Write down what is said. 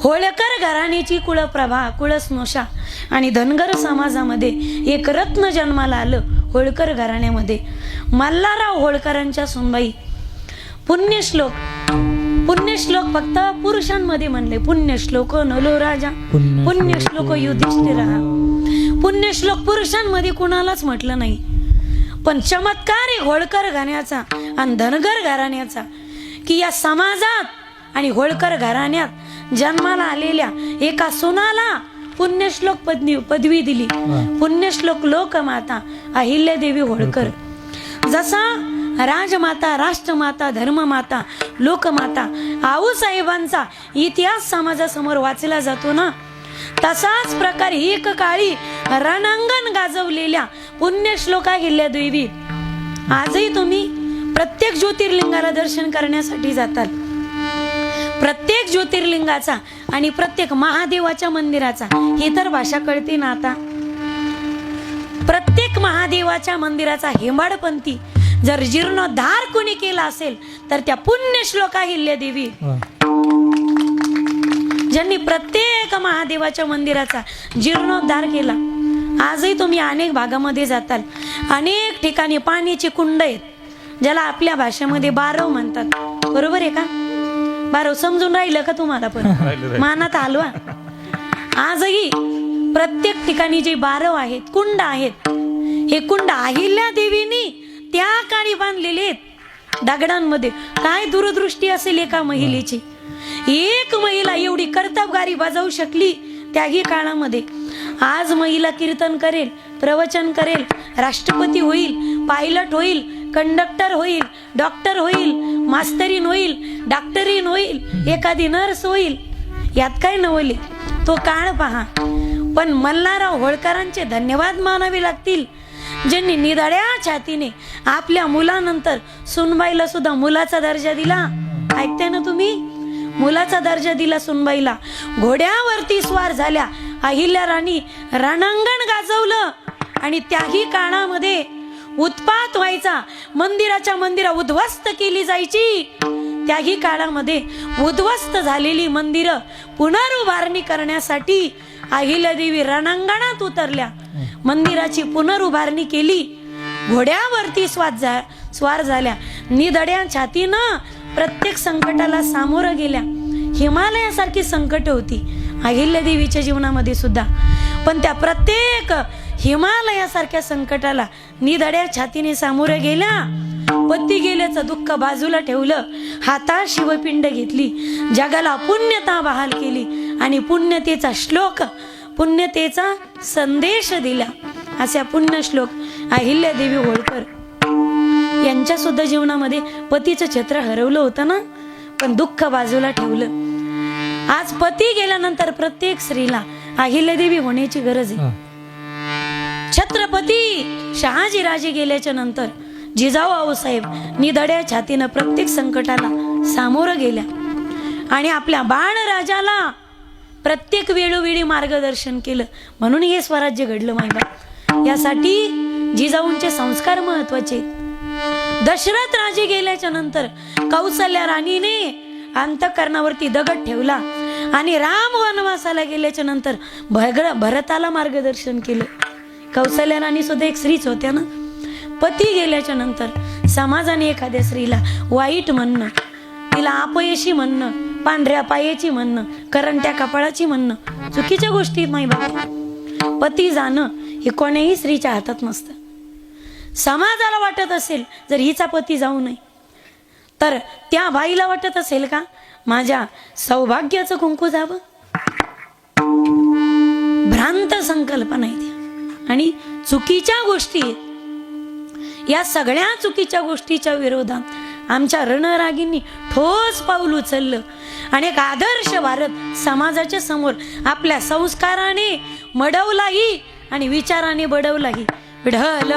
होळकर घराण्याची कुळप्रभा कुळस्नोषा आणि धनगर समाजामध्ये एक रत्न जन्माला आलं होळकर घराण्यामध्ये. मल्हारराव होळकरांच्या सुनबाई. पुण्यश्लोक. पुण्यश्लोक फक्त पुरुषांमध्ये म्हणले. पुण्यश्लोक नलो राजा. पुण्य पुण्यश्लोक युधिष्ठिर पुण्यश्लोक पुरुषांमध्ये कुणालाच म्हटलं नाही. पण चमत्कार आहे होळकर घराण्याचा आणि धनगर घराण्याचा की या समाजात आणि होळकर घराण्यात जन्माला आलेल्या एका सुनाला पुण्यश्लोक पदवी पदवी दिली. पुण्यश्लोक लोकमाता अहिल्यादेवी होळकर. जसा राजमाता राष्ट्रमाता धर्ममाता लोकमाता आऊसाहेबांचा इतिहास समाजासमोर वाचला जातो ना तसाच प्रकारे एक काळी रणांगण गाजवलेल्या पुण्यश्लोका हिल्ल्या देवी आजही तुम्ही प्रत्येक ज्योतिर्लिंगाला दर्शन करण्यासाठी जातात. प्रत्येक ज्योतिर्लिंगाचा आणि प्रत्येक महादेवाच्या मंदिराचा. ही तर भाषा कळते ना आता. प्रत्येक महादेवाच्या मंदिराचा हेमाडपंथी जर जीर्णोद्धार कोणी केला असेल तर त्या पुण्यश्लोका हिल्ल्या देवी. ज्यांनी प्रत्येक महादेवाच्या मंदिराचा जीर्णोद्धार केला आजही तुम्ही अनेक भागामध्ये जाताल. अनेक ठिकाणी पाण्याची कुंड आहेत ज्याला आपल्या भाषेमध्ये बारव म्हणतात. बरोबर आहे का? बारव समजून राहिलं का तुम्हाला पण? मानात हलवा आजही प्रत्येक ठिकाणी जे बारव आहेत कुंड आहेत हे कुंड अहिल्या देवीनी त्या काळी बांधलेले आहेत दगडांमध्ये. काय दूरदृष्टी असेल एका महिलेची? एक महिला एवढी कर्तबगारी बजावू शकली त्याही काळामध्ये. आज महिला कीर्तन करेल प्रवचन करेल राष्ट्रपती होईल पायलट होईल कंडक्टर होईल डॉक्टर होईल मास्तरीन होईल डॉक्टरीन होईल एखादी नर्स होईल. यात काय नवले? तो काळ पहा. पण मल्हारराव होळकरांचे धन्यवाद मानावे लागतील. ज्यांनी निधड्या छातीने आपल्या मुलानंतर सुनबाईला सुद्धा मुलाचा दर्जा दिला. ऐकते ना तुम्ही? मुलाचा दर्जा दिला सुनबाईला. घोड्यावरती स्वार झाल्या. अहिल्या राणी रणांगण गाजवलं. आणि त्याही काळामध्ये उत्पात व्हायचा. मंदिराच्या मंदिरा उद्ध्वस्त केली जायची. त्याही काळामध्ये उद्ध्वस्त झालेली मंदिरं पुनरुभारणी करण्यासाठी अहिल्यादेवी रणांगणात उतरल्या. मंदिराची पुनरुभारणी केली. घोड्यावरती स्वाद झा स्वार झाल्या. निधड्या छातीनं प्रत्येक संकटाला सामोरं गेल्या. हिमालयासारखी संकट होती. अहिल्यादेवीच्या जीवनामध्ये सुद्धा. पण त्या प्रत्येक हिमालयासारख्या संकटाला निधड्या छातीने सामोरं गेला पती गेल्याचं दुःख बाजूला ठेवलं. हातात शिवपिंड घेतली. जगाला पुण्यता बहाल केली. आणि पुण्यतेचा श्लोक पुण्यतेचा संदेश दिला. असा पुण्य श्लोक अहिल्यादेवी होळकर यांच्या सुद्धा जीवनामध्ये पतीचं छत्र हरवलं होतं ना? पण दुःख बाजूला ठेवलं. आज पती गेल्यानंतर प्रत्येक स्त्रीला अहिल्यादेवी होण्याची गरज आहे. छत्रपती शहाजीराजे गेल्याच्यानंतर जिजाऊ आऊसाहेब निधड्या छातीनं प्रत्येक संकटाला सामोरं गेल्या. आणि आपल्या बाळराजाला प्रत्येक वेळोवेळी मार्गदर्शन केलं. म्हणून हे स्वराज्य घडलं माहिती यासाठी जिजाऊंचे संस्कार महत्त्वाचे दशरथ राजे गेल्याच्यानंतर कौसल्या राणीने अंतकरणावरती दगड ठेवला आणि राम वनवासाला गेल्याच्यानंतर भरताला मार्गदर्शन केलं. कौसल्या राणी सुद्धा एक स्त्रीच होत्या ना? पती गेल्याच्यानंतर समाजाने एखाद्या स्त्रीला वाईट म्हणणं तिला अपयशी म्हणणं पांढऱ्या पायाची म्हणणं करंट्या कपाळाची म्हणणं चुकीच्या गोष्टी माई बाबा. पती जाणं हे कोण्याही स्त्रीच्या हातात नसतं. समाजाला वाटत असेल जर हिचा पती जाऊ नये. तर त्या बाईला वाटत असेल का माझ्या सौभाग्याचं कुंकू जावं? भ्रांत संकल्पना आहे ती. आणि चुकीच्या गोष्टी या सगळ्या चुकीच्या गोष्टीच्या विरोधात आमच्या रणरागींनी ठोस पाऊल उचललं. आणि एक आदर्श भारत समाजाच्या समोर आपल्या संस्काराने मडवलाही आणि विचाराने बडवलाही. ढल